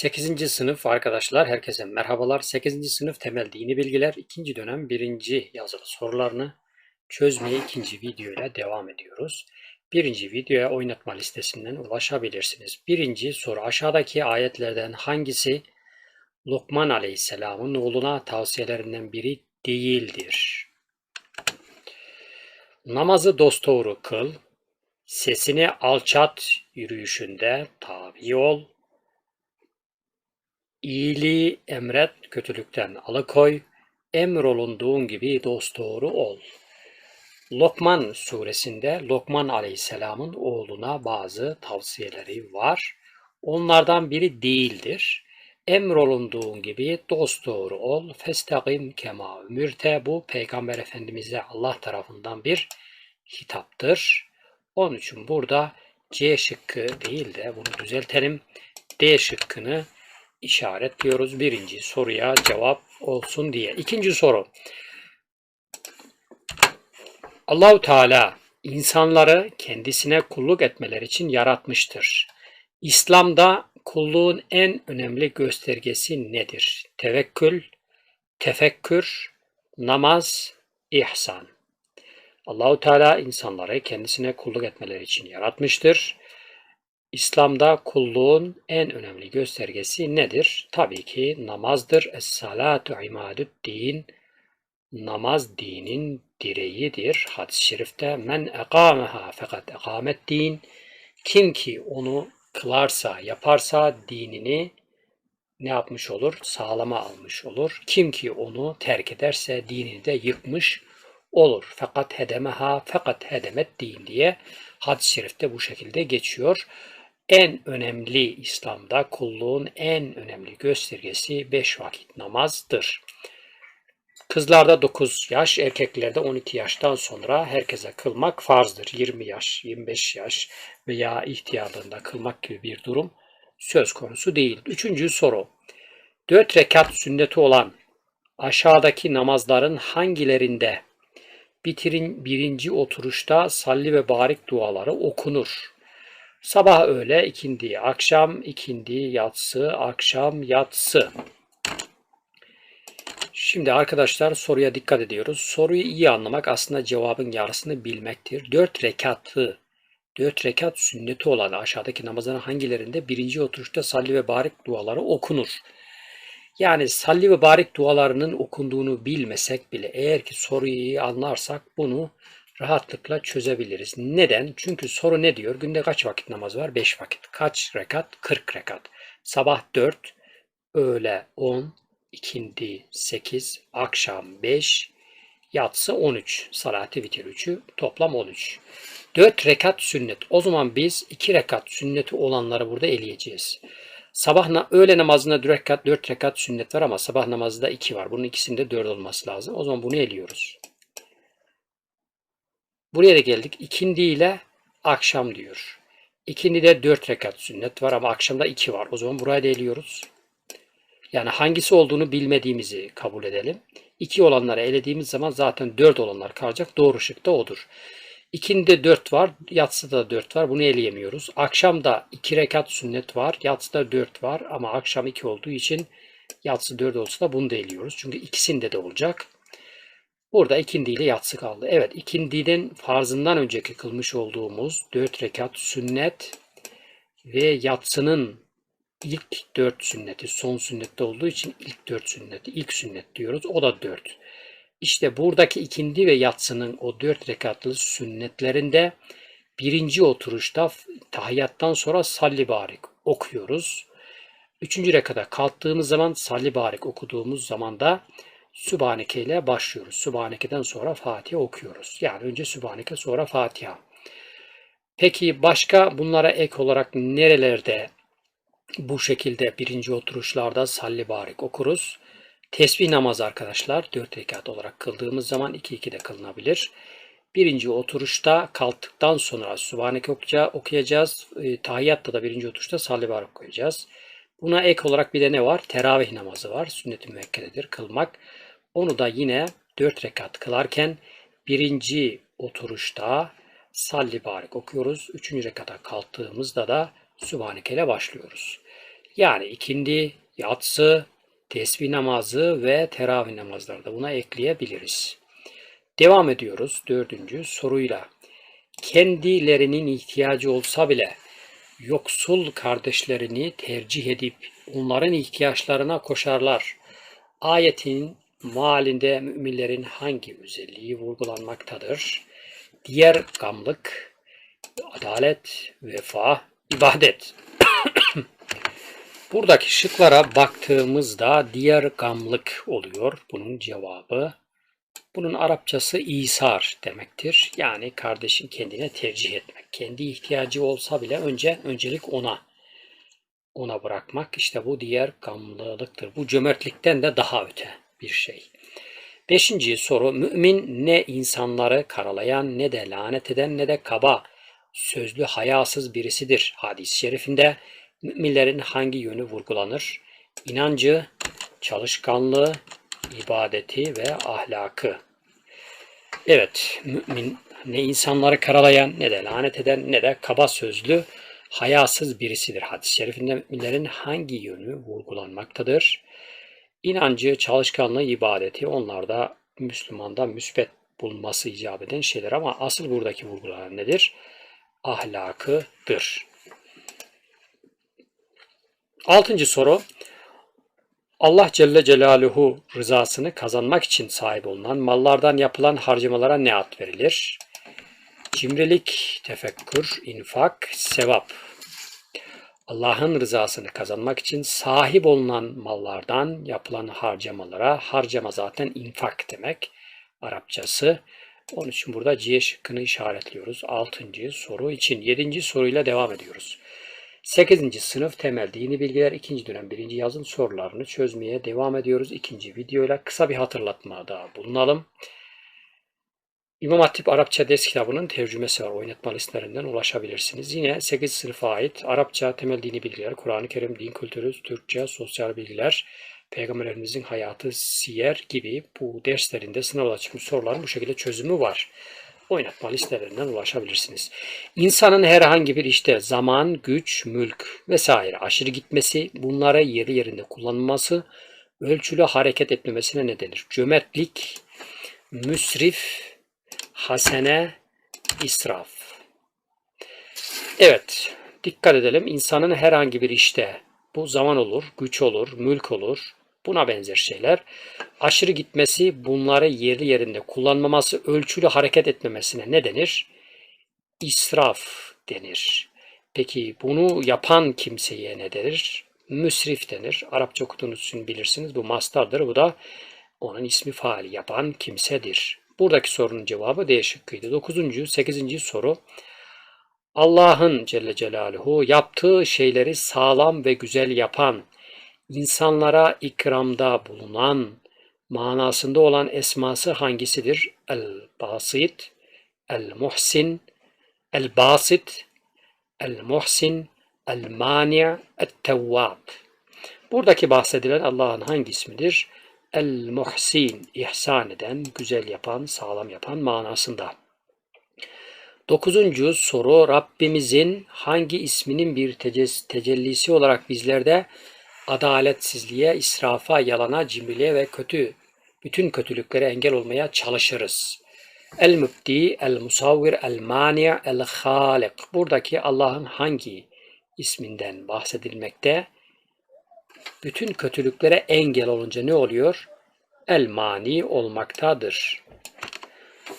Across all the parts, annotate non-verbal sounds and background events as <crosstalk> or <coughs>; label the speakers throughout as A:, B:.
A: 8. sınıf arkadaşlar herkese merhabalar. 8. sınıf temel dini bilgiler 2. dönem 1. yazılı sorularını çözmeye ikinci videoyla devam ediyoruz. Birinci videoya oynatma listesinden ulaşabilirsiniz. Birinci soru aşağıdaki ayetlerden hangisi Lokman Aleyhisselam'ın oğluna tavsiyelerinden biri değildir? Namazı dosdoğru kıl, sesini alçat yürüyüşünde tabi ol, İyiliği emret, kötülükten alıkoy, emrolunduğun gibi dosdoğru ol. Lokman suresinde Lokman aleyhisselamın oğluna bazı tavsiyeleri var. Onlardan biri değildir. Emrolunduğun gibi dosdoğru ol. Festagim kema ümürte. Bu Peygamber Efendimiz'e Allah tarafından bir hitaptır. Onun için burada C şıkkı değil de bunu düzeltelim. D şıkkını işaretliyoruz. Birinci soruya cevap olsun diye. İkinci soru. Allahu Teala insanları kendisine kulluk etmeleri için yaratmıştır. İslam'da kulluğun en önemli göstergesi nedir? Tevekkül, tefekkür, namaz, ihsan. Allahu Teala insanları kendisine kulluk etmeleri için yaratmıştır. İslam'da kulluğun en önemli göstergesi nedir? Tabii ki namazdır. Es-salatu imadü'd-din. Namaz dinin direğidir. Hadis-i şerifte men ekâmeha fakat ekamet din. Kim ki onu kılarsa, yaparsa dinini ne yapmış olur? Sağlama almış olur. Kim ki onu terk ederse dinini de yıkmış olur. Fakat hedemeha fakat hedemet din diye hadis-i şerifte bu şekilde geçiyor en önemli İslam'da kulluğun en önemli göstergesi 5 vakit namazdır. Kızlarda 9 yaş, erkeklerde 12 yaştan sonra herkese kılmak farzdır. 20 yaş, 25 yaş veya ihtiyarlığında kılmak gibi bir durum söz konusu değil. Üçüncü soru. 4 rekat sünneti olan aşağıdaki namazların hangilerinde bitirin birinci oturuşta salli ve barik duaları okunur? Sabah öğle, ikindi, akşam, ikindi, yatsı, akşam, yatsı. Şimdi arkadaşlar soruya dikkat ediyoruz. Soruyu iyi anlamak aslında cevabın yarısını bilmektir. Dört rekatı, dört rekat sünneti olan aşağıdaki namazların hangilerinde birinci oturuşta salli ve barik duaları okunur? Yani salli ve barik dualarının okunduğunu bilmesek bile eğer ki soruyu iyi anlarsak bunu rahatlıkla çözebiliriz. Neden? Çünkü soru ne diyor? Günde kaç vakit namaz var? 5 vakit. Kaç rekat? 40 rekat. Sabah 4, öğle 10, ikindi 8, akşam 5, yatsı 13. Salati vitir 3'ü toplam 13. 4 rekat sünnet. O zaman biz 2 rekat sünneti olanları burada eleyeceğiz. Sabah öğle namazında 4 rekat, 4 rekat sünnet var ama sabah namazında 2 var. Bunun ikisinde 4 olması lazım. O zaman bunu eliyoruz. Buraya da geldik. İkindi ile akşam diyor. İkindi de 4 rekat sünnet var ama akşamda 2 var. O zaman buraya da eliyoruz. Yani hangisi olduğunu bilmediğimizi kabul edelim. 2 olanları elediğimiz zaman zaten 4 olanlar kalacak. Doğru şık da odur. İkindi 4 var, yatsıda 4 var. Bunu eleyemiyoruz. Akşamda 2 rekat sünnet var, yatsıda 4 var ama akşam 2 olduğu için yatsı 4 olsa da bunu da eliyoruz. Çünkü ikisinde de olacak. Burada ikindi ile yatsı kaldı. Evet ikindiden farzından önceki kılmış olduğumuz 4 rekat sünnet ve yatsının ilk 4 sünneti son sünnette olduğu için ilk 4 sünneti ilk sünnet diyoruz. O da 4. İşte buradaki ikindi ve yatsının o 4 rekatlı sünnetlerinde birinci oturuşta tahiyyattan sonra salli barik okuyoruz. Üçüncü rekata kalktığımız zaman salli barik okuduğumuz zaman da Sübhaneke ile başlıyoruz. Sübhaneke'den sonra Fatiha okuyoruz. Yani önce Sübhaneke sonra Fatiha. Peki başka bunlara ek olarak nerelerde bu şekilde birinci oturuşlarda salli barik okuruz? Tesbih namazı arkadaşlar 4 rekat olarak kıldığımız zaman 2-2 de kılınabilir. Birinci oturuşta kalktıktan sonra Sübhaneke okuyacağız. E, tahiyyatta da birinci oturuşta salli barik okuyacağız. Buna ek olarak bir de ne var? Teravih namazı var. Sünnet-i müekkededir kılmak. Onu da yine dört rekat kılarken birinci oturuşta salli barik okuyoruz. Üçüncü rekata kalktığımızda da Sübhaneke başlıyoruz. Yani ikindi, yatsı, tesbih namazı ve teravih namazları da buna ekleyebiliriz. Devam ediyoruz dördüncü soruyla. Kendilerinin ihtiyacı olsa bile yoksul kardeşlerini tercih edip onların ihtiyaçlarına koşarlar. Ayetin malinde müminlerin hangi özelliği vurgulanmaktadır? Diğer gamlık, adalet, vefa, ibadet. <coughs> Buradaki şıklara baktığımızda diğer gamlık oluyor bunun cevabı. Bunun Arapçası İsar demektir. Yani kardeşin kendine tercih etmek. Kendi ihtiyacı olsa bile önce öncelik ona ona bırakmak. İşte bu diğer gamlılıktır. Bu cömertlikten de daha öte bir şey. Beşinci soru. Mümin ne insanları karalayan ne de lanet eden ne de kaba sözlü hayasız birisidir. Hadis-i şerifinde müminlerin hangi yönü vurgulanır? İnancı, çalışkanlığı, ibadeti ve ahlakı. Evet, mümin ne insanları karalayan ne de lanet eden ne de kaba sözlü hayasız birisidir. Hadis-i şerifinde müminlerin hangi yönü vurgulanmaktadır? İnancı, çalışkanlığı, ibadeti onlarda Müslümanda müsbet bulunması icap eden şeyler ama asıl buradaki vurgulanan nedir? Ahlakıdır. Altıncı soru. Allah Celle Celaluhu rızasını kazanmak için sahip olunan mallardan yapılan harcamalara ne ad verilir? Cimrilik, tefekkür, infak, sevap. Allah'ın rızasını kazanmak için sahip olunan mallardan yapılan harcamalara, harcama zaten infak demek Arapçası. Onun için burada C şıkkını işaretliyoruz. Altıncı soru için. Yedinci soruyla devam ediyoruz. 8. sınıf temel dini bilgiler 2. dönem 1. yazın sorularını çözmeye devam ediyoruz. İkinci videoyla kısa bir hatırlatma daha bulunalım. İmam Hatip Arapça ders kitabının tercümesi var. Oynatma listelerinden ulaşabilirsiniz. Yine 8 sınıfa ait Arapça temel dini bilgiler, Kur'an-ı Kerim, din kültürü, Türkçe, sosyal bilgiler, Peygamberlerimizin hayatı, siyer gibi bu derslerinde sınavda çıkmış soruların bu şekilde çözümü var oynatma listelerinden ulaşabilirsiniz. İnsanın herhangi bir işte zaman, güç, mülk vesaire aşırı gitmesi, bunlara yeri yerinde kullanılması, ölçülü hareket etmemesine ne denir? Cömertlik, müsrif, hasene, israf. Evet, dikkat edelim. İnsanın herhangi bir işte, bu zaman olur, güç olur, mülk olur, Buna benzer şeyler. Aşırı gitmesi, bunları yerli yerinde kullanmaması, ölçülü hareket etmemesine ne denir? İsraf denir. Peki bunu yapan kimseye ne denir? Müsrif denir. Arapça okuduğunuz için bilirsiniz. Bu mastardır. Bu da onun ismi faali yapan kimsedir. Buradaki sorunun cevabı D şıkkıydı. 9. 8. soru. Allah'ın Celle Celaluhu yaptığı şeyleri sağlam ve güzel yapan, insanlara ikramda bulunan manasında olan esması hangisidir? El-Basit, El-Muhsin, El-Basit, El-Muhsin, El-Mani' El-Tevvab. Buradaki bahsedilen Allah'ın hangi ismidir? El-Muhsin, ihsan eden, güzel yapan, sağlam yapan manasında. Dokuzuncu soru Rabbimizin hangi isminin bir tecellisi olarak bizlerde adaletsizliğe, israfa, yalana, cimriliğe ve kötü bütün kötülüklere engel olmaya çalışırız. El-Mübdi, El-Musavvir, El-Mani, El-Halik. Buradaki Allah'ın hangi isminden bahsedilmekte? Bütün kötülüklere engel olunca ne oluyor? El-Mani olmaktadır.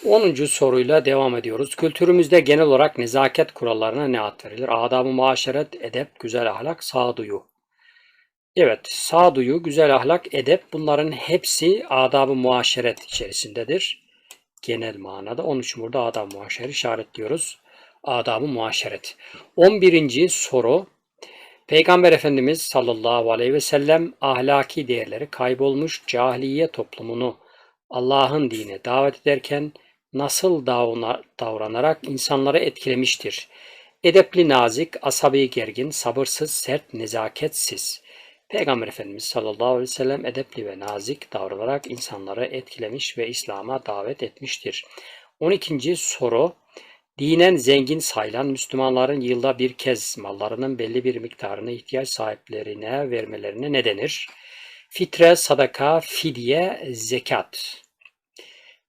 A: 10. soruyla devam ediyoruz. Kültürümüzde genel olarak nezaket kurallarına ne ad verilir? Adab-ı muaşeret, edep, güzel ahlak, sağduyu. Evet, sağduyu, güzel ahlak, edep bunların hepsi adab-ı muaşeret içerisindedir. Genel manada. Onun için burada adab-ı muaşeret işaretliyoruz. Adab-ı muaşeret. 11. soru. Peygamber Efendimiz sallallahu aleyhi ve sellem ahlaki değerleri kaybolmuş cahiliye toplumunu Allah'ın dine davet ederken nasıl davranarak insanları etkilemiştir? Edepli nazik, asabi gergin, sabırsız, sert, nezaketsiz. Peygamber Efendimiz sallallahu aleyhi ve sellem edepli ve nazik davranarak insanları etkilemiş ve İslam'a davet etmiştir. 12. soru Dinen zengin sayılan Müslümanların yılda bir kez mallarının belli bir miktarını ihtiyaç sahiplerine vermelerine ne denir? Fitre, sadaka, fidye, zekat.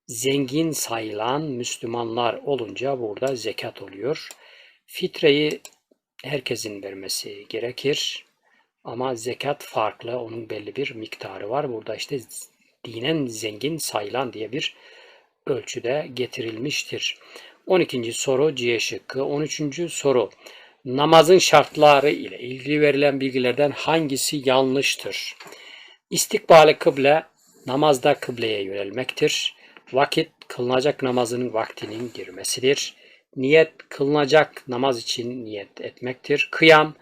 A: Zengin sayılan Müslümanlar olunca burada zekat oluyor. Fitreyi herkesin vermesi gerekir. Ama zekat farklı. Onun belli bir miktarı var. Burada işte dinen zengin sayılan diye bir ölçüde getirilmiştir. 12. soru C şıkkı. 13. soru. Namazın şartları ile ilgili verilen bilgilerden hangisi yanlıştır? İstikbali kıble namazda kıbleye yönelmektir. Vakit kılınacak namazının vaktinin girmesidir. Niyet kılınacak namaz için niyet etmektir. Kıyam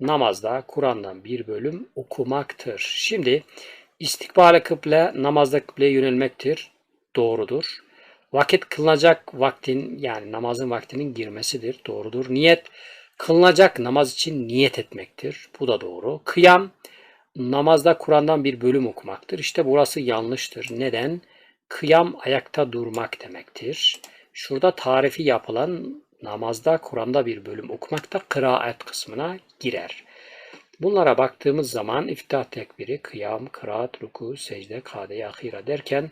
A: namazda Kur'an'dan bir bölüm okumaktır. Şimdi istikbale kıble namazda kıbleye yönelmektir. Doğrudur. Vakit kılınacak vaktin yani namazın vaktinin girmesidir. Doğrudur. Niyet kılınacak namaz için niyet etmektir. Bu da doğru. Kıyam namazda Kur'an'dan bir bölüm okumaktır. İşte burası yanlıştır. Neden? Kıyam ayakta durmak demektir. Şurada tarifi yapılan namazda Kur'an'da bir bölüm okumak da kıraat kısmına girer. Bunlara baktığımız zaman iftah tekbiri, kıyam, kıraat, ruku, secde, kade, ahira derken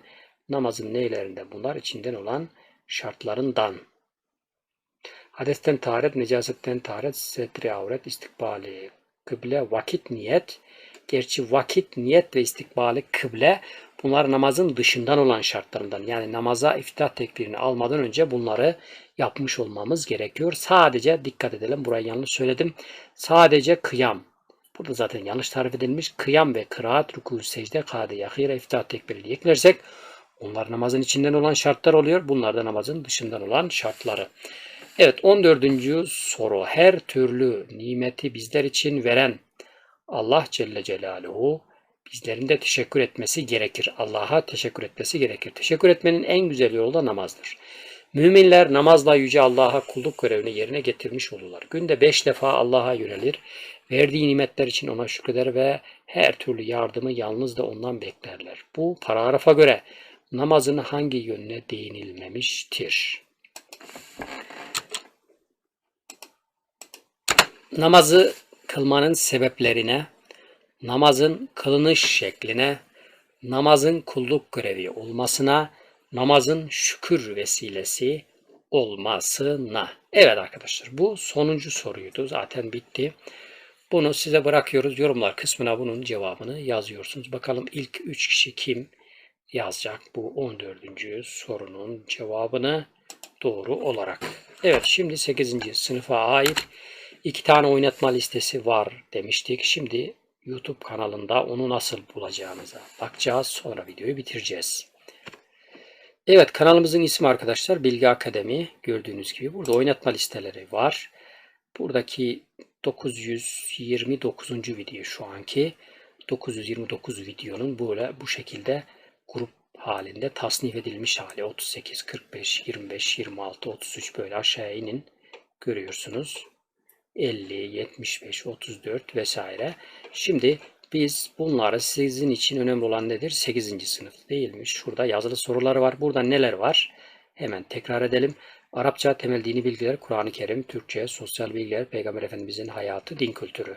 A: namazın neylerinde bunlar içinden olan şartlarından. Hadesten taharet, necasetten taharet, setri avret, istikbali, kıble, vakit, niyet. Gerçi vakit, niyet ve istikbali, kıble bunlar namazın dışından olan şartlarından. Yani namaza iftah tekbirini almadan önce bunları yapmış olmamız gerekiyor. Sadece dikkat edelim burayı yanlış söyledim. Sadece kıyam. Burada zaten yanlış tarif edilmiş. Kıyam ve kıraat, ruku, secde, kade, yakire, iftah tekbiri eklersek onlar namazın içinden olan şartlar oluyor. Bunlar da namazın dışından olan şartları. Evet 14. soru. Her türlü nimeti bizler için veren Allah Celle Celaluhu bizlerin de teşekkür etmesi gerekir. Allah'a teşekkür etmesi gerekir. Teşekkür etmenin en güzel yolu da namazdır. Müminler namazla Yüce Allah'a kulluk görevini yerine getirmiş olurlar. Günde beş defa Allah'a yönelir. Verdiği nimetler için ona şükreder ve her türlü yardımı yalnız da ondan beklerler. Bu paragrafa göre namazın hangi yönüne değinilmemiştir? Namazı kılmanın sebeplerine, namazın kılınış şekline, namazın kulluk görevi olmasına, namazın şükür vesilesi olmasına. Evet arkadaşlar bu sonuncu soruydu. Zaten bitti. Bunu size bırakıyoruz. Yorumlar kısmına bunun cevabını yazıyorsunuz. Bakalım ilk 3 kişi kim yazacak bu 14. sorunun cevabını doğru olarak. Evet şimdi 8. sınıfa ait iki tane oynatma listesi var demiştik. Şimdi YouTube kanalında onu nasıl bulacağınıza bakacağız. Sonra videoyu bitireceğiz. Evet kanalımızın ismi arkadaşlar Bilgi Akademi. Gördüğünüz gibi burada oynatma listeleri var. Buradaki 929. video şu anki 929 videonun böyle bu şekilde grup halinde tasnif edilmiş hali 38, 45, 25, 26, 33 böyle aşağıya inin görüyorsunuz. 50, 75, 34 vesaire. Şimdi biz bunları sizin için önemli olan nedir? 8. sınıf değilmiş. Şurada yazılı sorular var. Burada neler var? Hemen tekrar edelim. Arapça temel dini bilgiler, Kur'an-ı Kerim, Türkçe, sosyal bilgiler, Peygamber Efendimizin hayatı, din kültürü.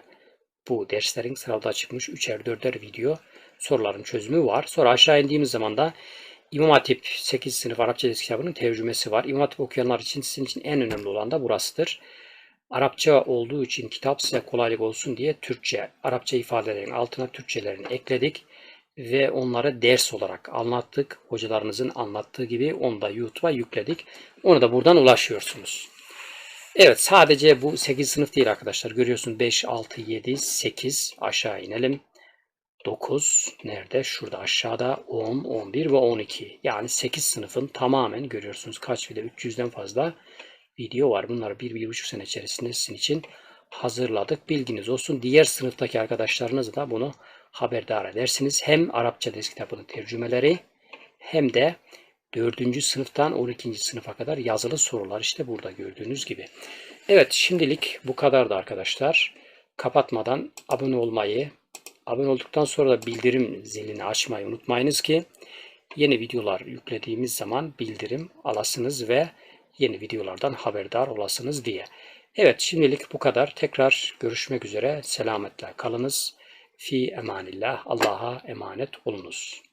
A: Bu derslerin sırada çıkmış 3'er 4'er video soruların çözümü var. Sonra aşağı indiğimiz zaman da İmam Hatip 8 sınıf Arapça ders kitabının tercümesi var. İmam Hatip okuyanlar için sizin için en önemli olan da burasıdır. Arapça olduğu için kitap size kolaylık olsun diye Türkçe, Arapça ifadelerin altına Türkçelerini ekledik ve onları ders olarak anlattık. Hocalarınızın anlattığı gibi onu da YouTube'a yükledik. Onu da buradan ulaşıyorsunuz. Evet sadece bu 8 sınıf değil arkadaşlar. Görüyorsun 5, 6, 7, 8 aşağı inelim. 9 nerede? Şurada aşağıda 10, 11 ve 12. Yani 8 sınıfın tamamen görüyorsunuz kaç bile 300'den fazla video var. Bunları 1-1,5 sene içerisinde sizin için hazırladık. Bilginiz olsun. Diğer sınıftaki arkadaşlarınız da bunu haberdar edersiniz. Hem Arapça ders kitabının tercümeleri hem de 4. sınıftan 12. sınıfa kadar yazılı sorular işte burada gördüğünüz gibi. Evet şimdilik bu kadardı arkadaşlar. Kapatmadan abone olmayı, abone olduktan sonra da bildirim zilini açmayı unutmayınız ki yeni videolar yüklediğimiz zaman bildirim alasınız ve yeni videolardan haberdar olasınız diye. Evet şimdilik bu kadar. Tekrar görüşmek üzere. Selametle kalınız. Fi emanillah. Allah'a emanet olunuz.